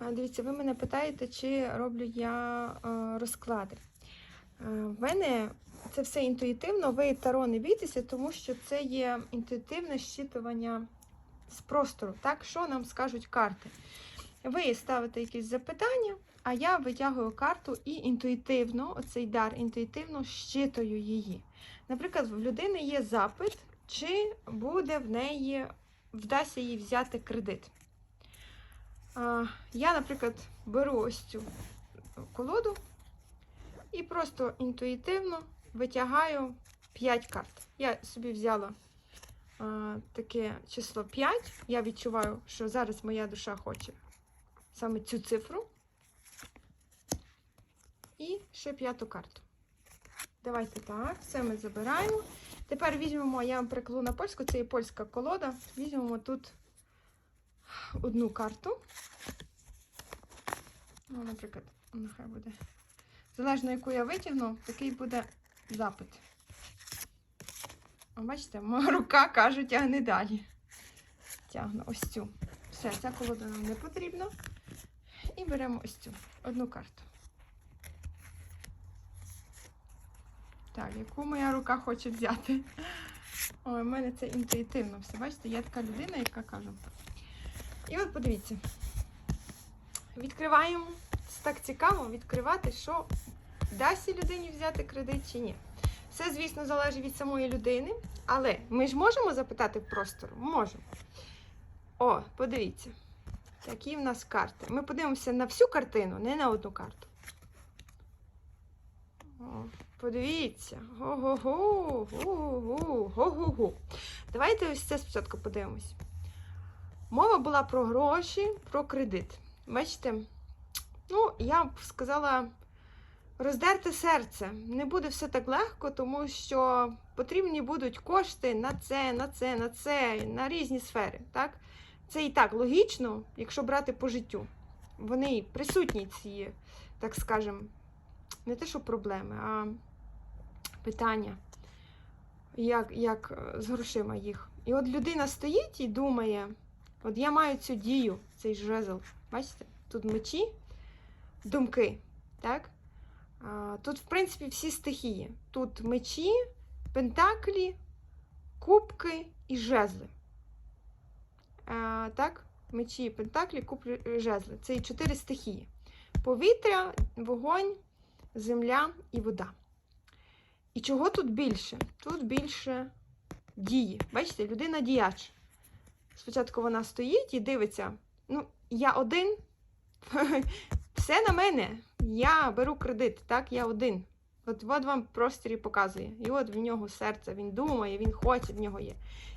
Дивіться, ви мене питаєте, чи роблю я е, розклади. Е, В мене це все інтуїтивно, ви таро не бійтеся, тому що це є інтуїтивне щитування з простору. Так, що нам скажуть карти? Ви ставите якісь запитання, а я витягую карту і інтуїтивно, оцей дар, інтуїтивно щитую її. Наприклад, в людини є запит, чи буде в неї, вдасться їй взяти кредит. Я, наприклад, беру ось цю колоду і просто інтуїтивно витягаю 5 карт. Я собі взяла таке число 5. Я відчуваю, що зараз моя душа хоче саме цю цифру. І ще п'яту карту. Давайте так, все ми забираємо. Тепер візьмемо, я вам прикладу на польську, це є польська колода. Візьмемо тут одну карту. Ну, наприклад, нехай буде. Залежно, яку я витягну, такий буде запит. О, бачите, моя рука каже, тягни далі. Тягну ось цю. Все, ця колода нам не потрібна. І беремо ось цю одну карту. Так, яку моя рука хоче взяти? Ой, у мене це інтуїтивно все. Бачите, я така людина, яка каже. І от подивіться. Відкриваємо. Це так цікаво відкривати, що дасть людині взяти кредит чи ні. Все, звісно, залежить від самої людини, але ми ж можемо запитати простору? Можемо. О, подивіться. Які в нас карти. Ми подивимося на всю картину, не на одну карту. О, подивіться. Го-го-го, го-го-го. Давайте ось це спочатку подивимось. Мова була про гроші, про кредит. Бачите? Ну, я б сказала, роздерте серце. Не буде все так легко, тому що потрібні будуть кошти на це, на це, на це, на різні сфери. Так? Це і так логічно, якщо брати по життю. Вони присутні ці, так скажемо, не те, що проблеми, а питання, як, як з грошима їх. І от людина стоїть і думає: от я маю цю дію, цей жезл. Бачите? Тут мечі, думки. так? Тут, в принципі, всі стихії. Тут мечі, пентаклі, кубки і жезли. Так? Мечі, пентаклі, кубки, жезли. Це і чотири стихії: повітря, вогонь, земля і вода. І чого тут більше? Тут більше дії. Бачите, людина діяч. Спочатку вона стоїть і дивиться: ну, я один, все на мене. Я беру кредит, так, я один. От, от вам в просторі показує. І от в нього серце, він думає, він хоче, в нього є.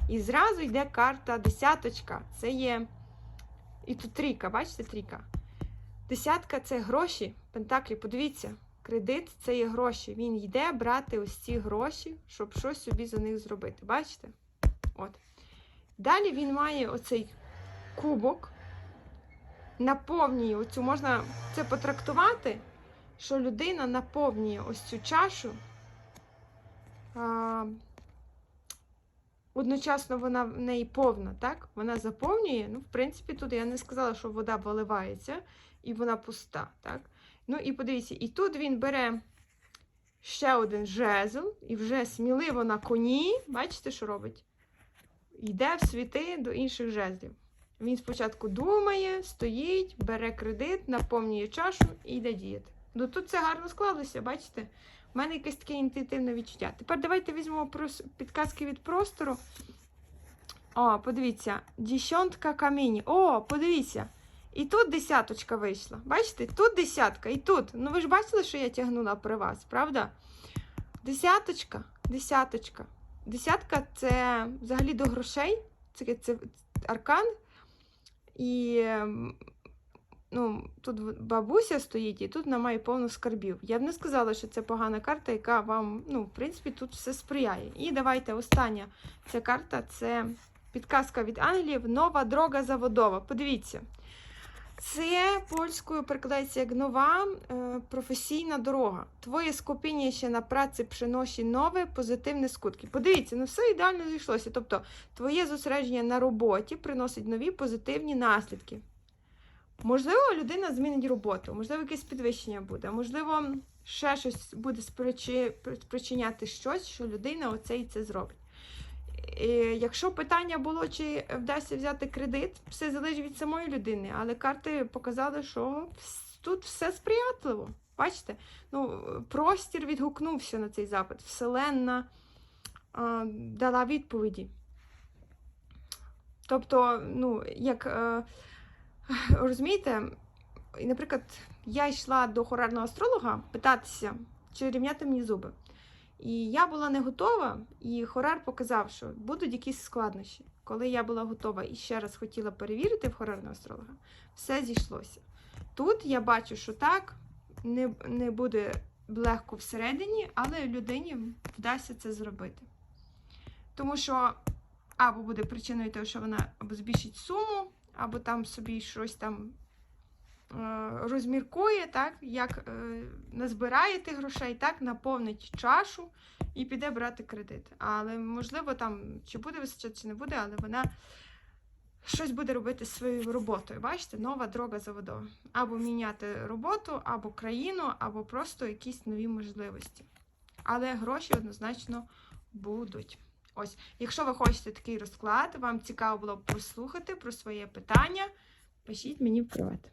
І зразу йде карта десяточка. Це є. І тут трійка, бачите, трійка. Десятка це гроші, пентаклі. Подивіться, кредит це є гроші. Він йде брати ось ці гроші, щоб щось собі за них зробити. Бачите? От. Далі він має оцей кубок, наповнює оцю, можна це потрактувати, що людина наповнює ось цю чашу. Одночасно вона в неї повна, так? Вона заповнює. Ну, в принципі, тут я не сказала, що вода виливається і вона пуста, так? Ну і подивіться, і тут він бере ще один жезл, і вже сміливо на коні. Бачите, що робить? Йде в світи до інших жезлів. Він спочатку думає, стоїть, бере кредит, наповнює чашу і йде діяти. Ну тут це гарно склалося, бачите? У мене якесь таке інтуїтивне відчуття. Тепер давайте візьмемо підказки від простору. О, подивіться, десятка камінь. О, подивіться. І тут десяточка вийшла. Бачите, тут десятка, і тут. Ну ви ж бачили, що я тягнула при вас, правда? Десяточка, десяточка. Десятка це взагалі до грошей. Це, це аркан. І ем, ну, тут бабуся стоїть, і тут вона має повно скарбів. Я б не сказала, що це погана карта, яка вам, ну, в принципі, тут все сприяє. І давайте остання ця карта це підказка від ангелів Нова дорога заводова. Подивіться. Це польською перекладається як нова е, професійна дорога. Твоє скопіння ще на праці приносить нове позитивне скутки. Подивіться, ну все ідеально зійшлося. Тобто, твоє зосередження на роботі приносить нові позитивні наслідки. Можливо, людина змінить роботу, можливо, якесь підвищення буде, можливо, ще щось буде спричиняти щось, що людина оце і це зробить. І якщо питання було, чи вдасться взяти кредит, все залежить від самої людини, але карти показали, що тут все сприятливо. Бачите? Ну, простір відгукнувся на цей запит. Вселенна а, дала відповіді. Тобто, ну, як е, розумієте, наприклад, я йшла до хорарного астролога питатися, чи рівняти мені зуби. І я була не готова, і хорар показав, що будуть якісь складнощі. Коли я була готова і ще раз хотіла перевірити в хорарного астролога, все зійшлося. Тут я бачу, що так, не, не буде легко всередині, але людині вдасться це зробити. Тому що або буде причиною того, що вона або збільшить суму, або там собі щось там розміркує, так, як е, назбирає тих грошей, так, наповнить чашу і піде брати кредит. Але можливо, там чи буде вистачати, чи не буде, але вона щось буде робити своєю роботою. Бачите, нова дорога заводова. Або міняти роботу, або країну, або просто якісь нові можливості. Але гроші однозначно будуть. Ось, якщо ви хочете такий розклад, вам цікаво було б послухати про своє питання, пишіть мені в приват.